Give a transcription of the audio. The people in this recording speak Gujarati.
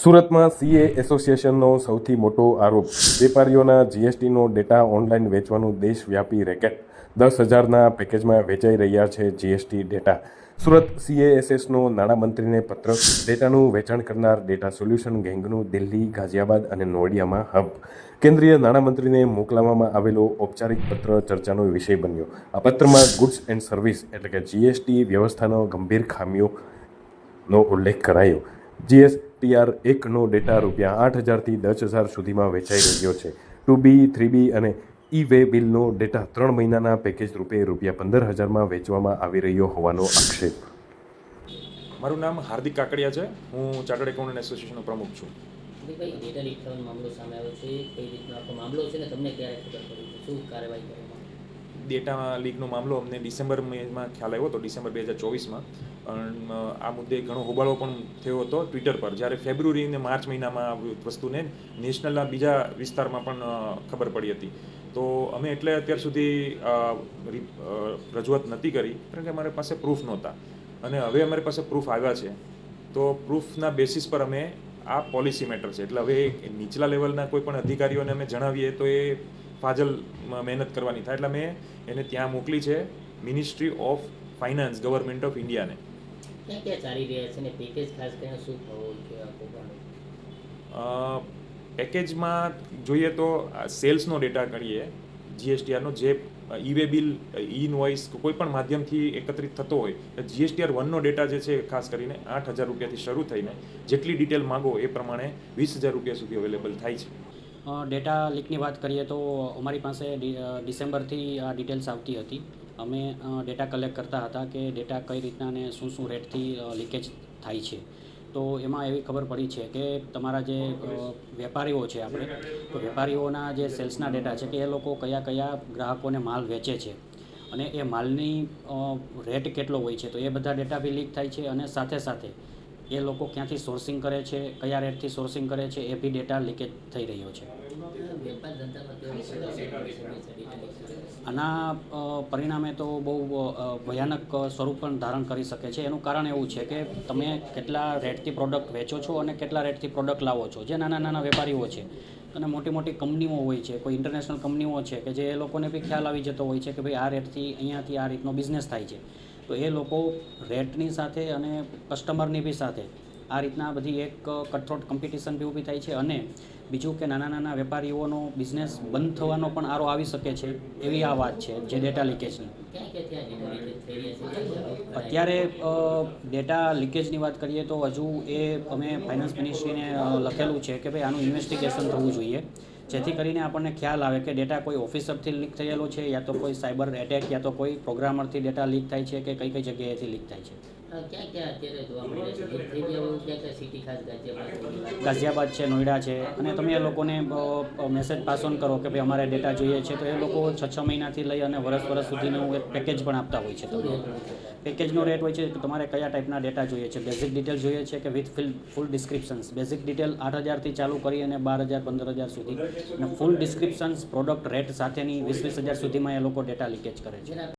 સુરતમાં સીએ એસોસિએશનનો સૌથી મોટો આરોપ, વેપારીઓના જીએસટીનો ડેટા ઓનલાઈન વેચવાનું દેશવ્યાપી રેકેટ. દસ હજારના પેકેજમાં વેચાઈ રહ્યા છે જીએસટી ડેટા. સુરત સીએએસએસનો નાણામંત્રીને પત્ર, ડેટાનું વેચાણ કરનાર ડેટા સોલ્યુશન ગેંગનું દિલ્હી, ગાઝિયાબાદ અને નોડિયામાં હબ. કેન્દ્રીય નાણામંત્રીને મોકલાવવામાં આવેલો ઔપચારિક પત્ર ચર્ચાનો વિષય બન્યો. આ પત્રમાં ગુડ્સ એન્ડ સર્વિસ એટલે કે જીએસટી વ્યવસ્થાનો ગંભીર ખામીઓનો ઉલ્લેખ કરાયો. જીએસટીઆર એકનો ડેટા રૂપિયા આઠ હજારથી દસ હજાર સુધીમાં વેચાઈ રહ્યો છે. ટુ બી થ્રી બી અને ઈ વે બિલનો ડેટા ત્રણ મહિનાના પેકેજ રૂપે રૂપિયા પંદર હજારમાં વેચવામાં આવી રહ્યો હોવાનો આક્ષેપ. મારું નામ હાર્દિક કાકડિયા છે. હું ચાર્ટર્ડ એકાઉન્ટન્ટ એસોસિએશનનો પ્રમુખ છું. ભાઈ ડેટા લીક થવાનો મામલો સામે આવ્યો છે. કઈ રીતનો આખો મામલો છે ને તમને ક્યારે ખબર પડી શું કાર્યવાહી કરવામાં ડેટા લીકનો મામલો અમને ડિસેમ્બર મેમાં ખ્યાલ આવ્યો હતો, ડિસેમ્બર બે હજાર ચોવીસમાં. પણ આ મુદ્દે ઘણો હોબાળો પણ થયો હતો ટ્વિટર પર. જ્યારે ફેબ્રુઆરી અને માર્ચ મહિનામાં આ વસ્તુને નેશનલના બીજા વિસ્તારમાં પણ ખબર પડી હતી. તો અમે એટલે અત્યાર સુધી રજૂઆત નથી કરી, કારણ કે અમારી પાસે પ્રૂફ નહોતા. અને હવે અમારી પાસે પ્રૂફ આવ્યા છે. તો પ્રૂફના બેસિસ પર અમે આ પોલિસી મેટર છે. એટલે હવે નીચલા લેવલના કોઈ પણ અધિકારીઓને અમે જણાવીએ તો એ ફાજલ મહેનત કરવાની થાય. એટલે મેં એને ત્યાં મોકલી છે ministry of finance government of ઇન્ડિયાને ક્યાં ક્યાં ચાલી રહ્યા છે ને પેકેજ ખાસ કરીને શું થવું જોઈએ આખો ભાડો અ, પેકેજમાં જોઈએ તો સેલ્સનો ડેટા કરીએ જીએસટીઆરનો જે E way bill E invoice કોઈ પણ માધ્યમથી એકત્રિત થતો હોય જીએસટીઆર વનનો ડેટા જે છે ખાસ કરીને આઠ હજાર રૂપિયાથી શરૂ થઈને જેટલી ડિટેલ માગો એ પ્રમાણે વીસ હજાર રૂપિયા સુધી અવેલેબલ થાય છે. ડેટા લીકની વાત કરીએ તો અમારી પાસે ડિસેમ્બરથી આ ડિટેલ્સ આવતી હતી. અમે ડેટા કલેક્ટ કરતા હતા કે ડેટા કઈ રીતના અને શું શું રેટથી લીકેજ થાય છે. તો એમાં એવી ખબર પડી છે કે તમારા જે વેપારીઓ છે આપણે, તો વેપારીઓના જે સેલ્સના ડેટા છે કે એ લોકો કયા કયા ગ્રાહકોને માલ વેચે છે. અને એ માલની રેટ કેટલો હોય છે. તો એ બધા ડેટા બી લીક થાય છે અને સાથે સાથે એ લોકો ક્યાંથી સોર્સિંગ કરે છે, કયા રેટથી સોર્સિંગ કરે છે, એ બી ડેટા લીકેજ થઈ રહ્યો છે? આના પરિણામે તો બહુ ભયાનક સ્વરૂપ પણ ધારણ કરી શકે છે. એનું કારણ એવું છે કે તમે કેટલા રેટથી પ્રોડક્ટ વેચો છો અને કેટલા રેટથી પ્રોડક્ટ લાવો છો. જે નાના નાના વેપારીઓ છે અને મોટી મોટી કંપનીઓ હોય છે, કોઈ ઇન્ટરનેશનલ કંપનીઓ છે કે જે એ લોકોને બી ખ્યાલ આવી જતો હોય છે કે ભાઈ આ રેટથી અહીંયાથી આ રીતનો બિઝનેસ થાય છે. તો એ લોકો રેટની સાથે અને કસ્ટમરની બી સાથે આ રીતના બધી એક કટથ્રોટ કોમ્પિટિશન બી ઊભી થાય છે અને બીજું કે નાના નાના વેપારીઓનો બિઝનેસ બંધ થવાનો પણ આરો આવી શકે છે એવી આ વાત છે જે ડેટા લીકેજની અત્યારે ડેટા લીકેજની વાત કરીએ તો હજુ એ અમે ફાઇનાન્સ મિનિસ્ટ્રીને લખેલું છે કે ભાઈ આનું ઇન્વેસ્ટિગેશન થવું જોઈએ. જેથી કરીને આપણને ખ્યાલ આવે કે ડેટા કોઈ ઓફિસરથી લીક થયેલો છે, યા તો કોઈ સાયબર એટેક, યા તો કોઈ પ્રોગ્રામરથી ડેટા લીક થાય છે કે કઈ કઈ જગ્યાએથી લીક થાય છે. ક્યાં ક્યાં અત્યારે જોવા મળી છે? થઈ ગયા હોય ક્યાં ક્યાં સિટી ખાસ ગાઝિયાબાદ ગાઝિયાબાદ છે નોઈડા છે અને તમે એ લોકોને મેસેજ પાસ ઓન કરો કે ભાઈ અમારે ડેટા જોઈએ છે તો એ લોકો છ છ મહિનાથી લઈ અને વર્ષ વર્ષ સુધીનું એક પેકેજ પણ આપતા હોય છે? તમને પેકેજનો રેટ હોય છે કે તમારે કયા ટાઈપના ડેટા જોઈએ છે? બેઝિક ડિટેલ જોઈએ છે કે with fill full descriptions basic detail આઠ હજારથી ચાલુ કરી અને બાર હજાર પંદર હજાર સુધી. અને ફૂલ ડિસ્ક્રિપ્શન્સ પ્રોડક્ટ રેટ સાથેની વીસ વીસ હજાર સુધીમાં એ લોકો ડેટા લીકેજ કરે છે.